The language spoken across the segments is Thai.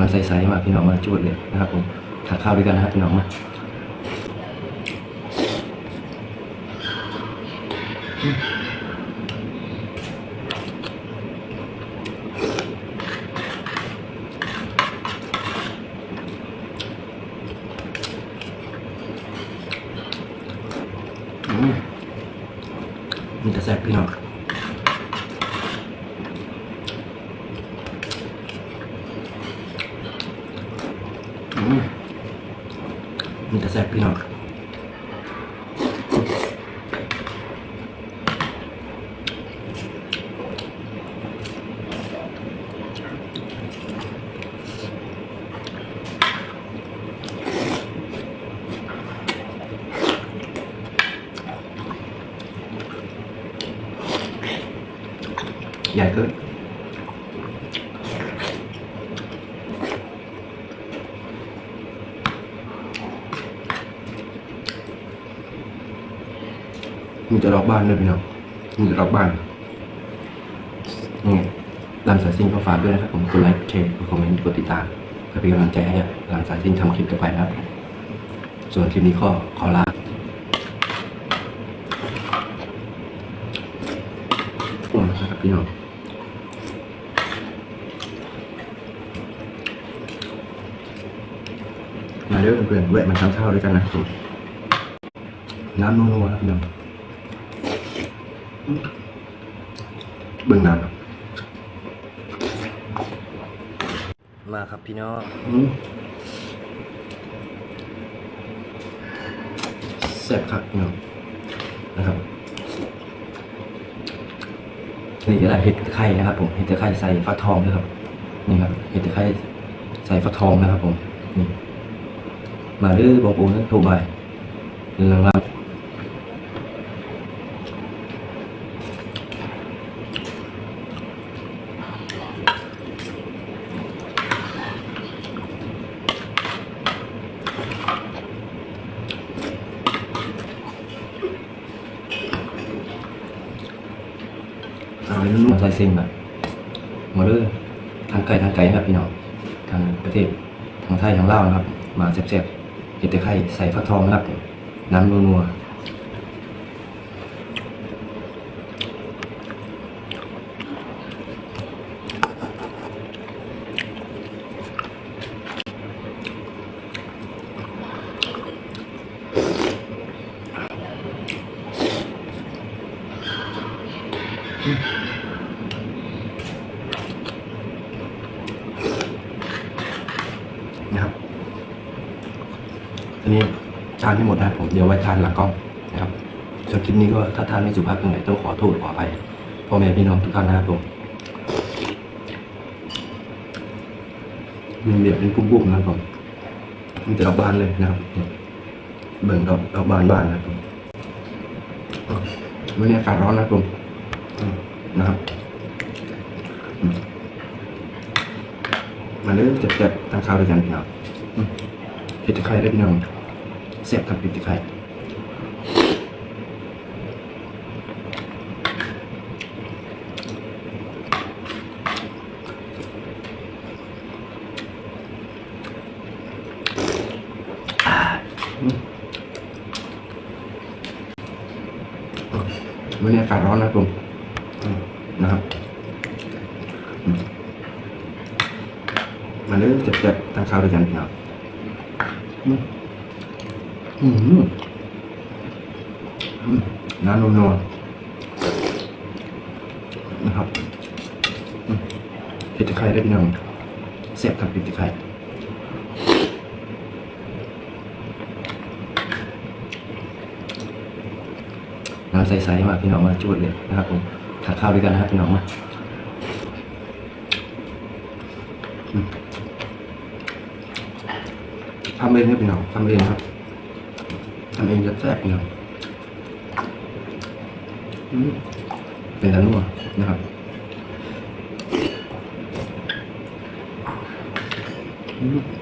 น้ำใสๆมาพี่น้องมาจุดเลยนะครับผมทานข้าวด้วยกันนะครับพี่น้องมาอืมมันจะแซ่บพี่น้อง อืม มีแต่แซ่บพี่น้องใหญ่เกิน มีแต่ดอกบ้านเลยพี่น้องมีแต่ดอกบ้านนี่ลำสายซิ่งก็ฝากด้วยนะครับผมกดไลค์กดแชร์กดคอมเมนต์กดติดตามเพื่อเป็นกำลังใจให้ลำสายซิ่งทำคลิปต่อไปนะครับ ส่วนคลิปนี้ก็ขอลาโอ้นะครับพี่น้องมาเด้อเพื่อนๆแวะมาทานข้าวด้วยกันนะครับน้ำนัวๆครับพี่น้อง เบื้องหน้าครับมาครับพี่น้องแซ่บครับพี่น้องนะครับนี่อะไรเห็ดตะไคร้นะครับ ผมเห็ดตะไคร้ใส่ฟักทองด้วยครับ นี่ครับเห็ดตะไคร้ใส่ฟักทองนะครับ ผมนี่มาดื้อบองปูนึกถูกไปลังลังเอา เรื่องมาใส่เซ็งแบบมาเรื่อทางไกลทางไกลครับพี่น้องทางประเทศทางไทยทางลาวนะครับ มาแซ่บๆเห็ดตะไคร้ใส่ฟักทองนะครับ น้ำนัวๆ นะครับ อันนี้ทานไม่หมดนะผมเดี๋ยวไว้ทานหลังกล้องนะครับส่วนคลิปนี้ก็ถ้าทานไม่สุภาพตรงไหนต้องขอโทษขออภัยพ่อแม่พี่น้องทุกท่านนะครับผมมันเบียดเป็นปุ๊บๆนะครับผมมันจะดอกบานเลยนะครับ เบิ่งดอกดอกบานบานนะครับผมวันนี้อากาศร้อนนะครับผมนะครับ มาเริ่มเจ็บๆทานข้าวด้วยกันนะครับอืมเห็ดตะไคร้ได้พี่น้องเสียบกับเห็ดตะไคร้อ่าอืมวันนี้อากาศร้อนนะครับผมนะครับอื มาเริ่มเจ็บๆทานข้าวด้วยกันครับอืมอืมอืมน้ำนัวๆนะครับเห็ดตะไคร้ได้พี่น้องเสียบกับเห็ดตะไคร้น้ำใสๆมาพี่น้องมาจุดเลยนะครับผมทานข้าวด้วยกันนะครับพี่น้องมาอืม ทำเองครับพี่น้องทำเองครับทำเองจะแซ่บพี่น้องอืมเป็นตะนัวนะครับอืม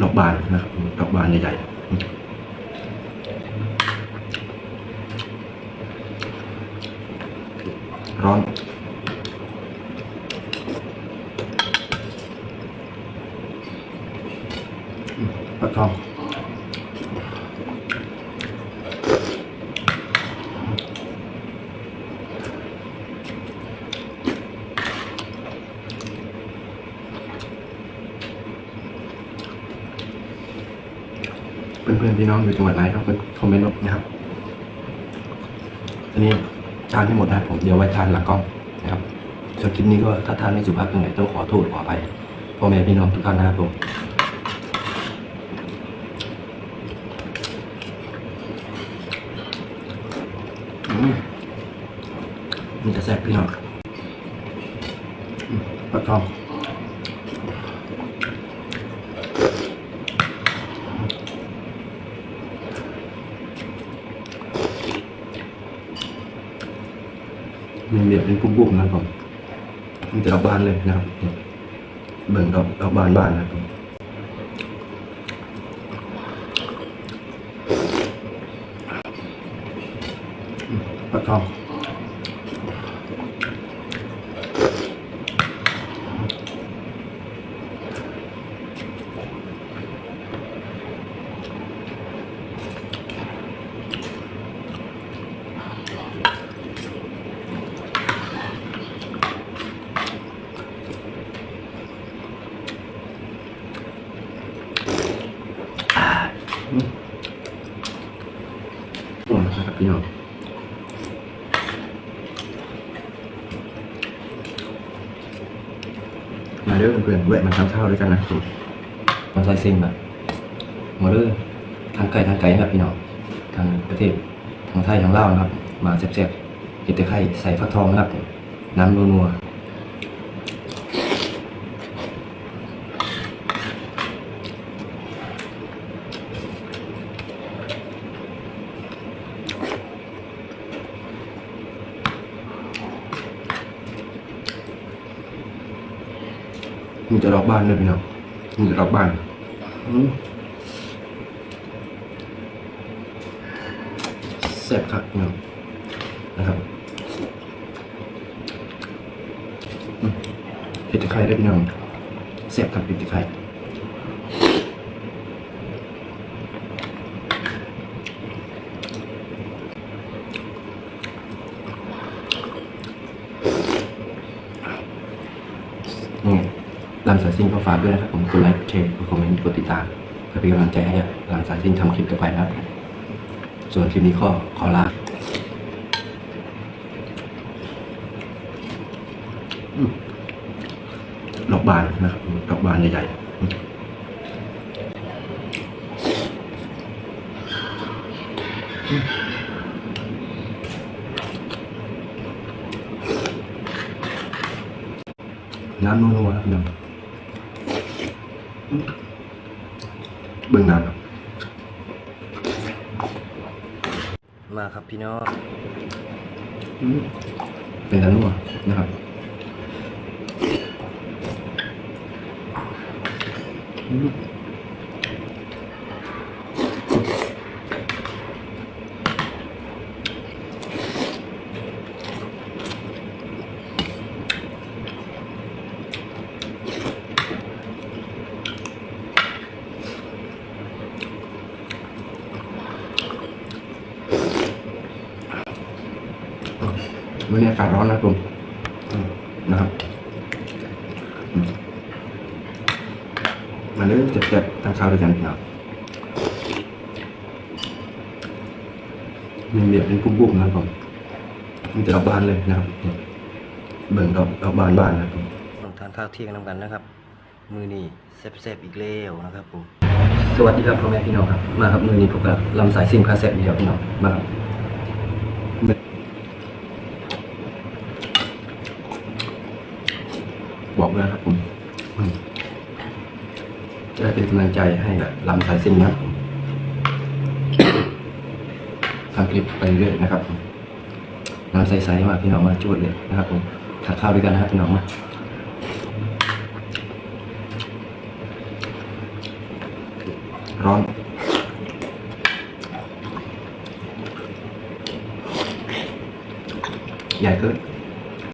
ดอกบานนะครับดอกบานใหญ่ๆ ร้อนปลาทอง เพื่อนๆพี่น้องอยู่จังหวัดไหนครับคอมเมนต์นะครับอันนี้ทานให้หมดนะครับผมเดี๋ยวไว้ทานหลังกล้องนะครับส่วนคลิปนี้ก็ถ้าทานไม่สุภาพตรงไหนต้องขอโทษขออภัยพ่อแม่พี่น้องทุกท่านนะครับผมมมันจะแซ่บพี่น้องปลาทอง เนเบียดเป็นปุ้มๆนะครับมมันจะดอกบานเลยนะครับเบิ่งดอกดอกบานบานนะครับผมอืมปลาทอง อืมอืมนะครับพี่น้อง มาเด้อเพื่อนๆแวะมาทานข้าวด้วยกันนะครับมาซอยซิงแบบมาเด้อทางไกลทางไกลครับพี่น้องทางประเทศทางไทยทางลาวนะครับ มาแซ่บๆเห็ดตะไคร้ใส่ฟักทองนะครับ น้ำนัว ๆมีแต่ดอกบานเลยพี่น้องมีแต่ดอกบานอืมแซ่บครับพี่น้องนะครับอืมเห็ดตะไคร้ได้พี่น้องแซ่บครับเห็ดตะไคร้นี่ ลำสายซิ่งก็ฝากด้วยนะครับผมกดไลค์กดแชร์กดคอมเมนต์กดติดตามเพื่อเป็นกำลังใจให้ลำสายซิ่งทำคลิปต่อไปนะครับ ส่วนคลิปนี้ก็ขอลาดอกบานนะครับดอกบานใหญ่ๆน้ำนัวๆครับน้ำอืม เบื้องน้ำครับมาครับพี่น้องอืมเป็นน้ำนัวนะครับอืม วันนี้อากาศร้อนนะครับผมอืมนะครับอืมมาเริ่มเจ็บๆทานข้าวด้วยกันนะครับมีเบียดเป็นปุ้มๆนะครับผมมีแต่ดอกบานเลยนะครับ เบิ่งดอกดอกบานบานนะครับผมทานข้าวเที่ยงน้ำกันนะครับ มือนี่แซ่บๆอีกแล้วนะครับผมสวัสดีครับพ่อแม่พี่น้องครับมาครับมือนี้พบกับลำสายซิมคาเซ็ตอีกแล้วพี่น้องมาครับ บอกด้ยครับผมจะได้เป็นกำลังใจให้แบบลำสายซิ่งนะครับผมทำคลิปไปเรื่อยนะครับผมน้ำใสๆมาพี่น้องมาจวดเลยนะครับผมทากข้าวด้วยกันนะครับพี่น้องมาร้อนใหญ่เกิน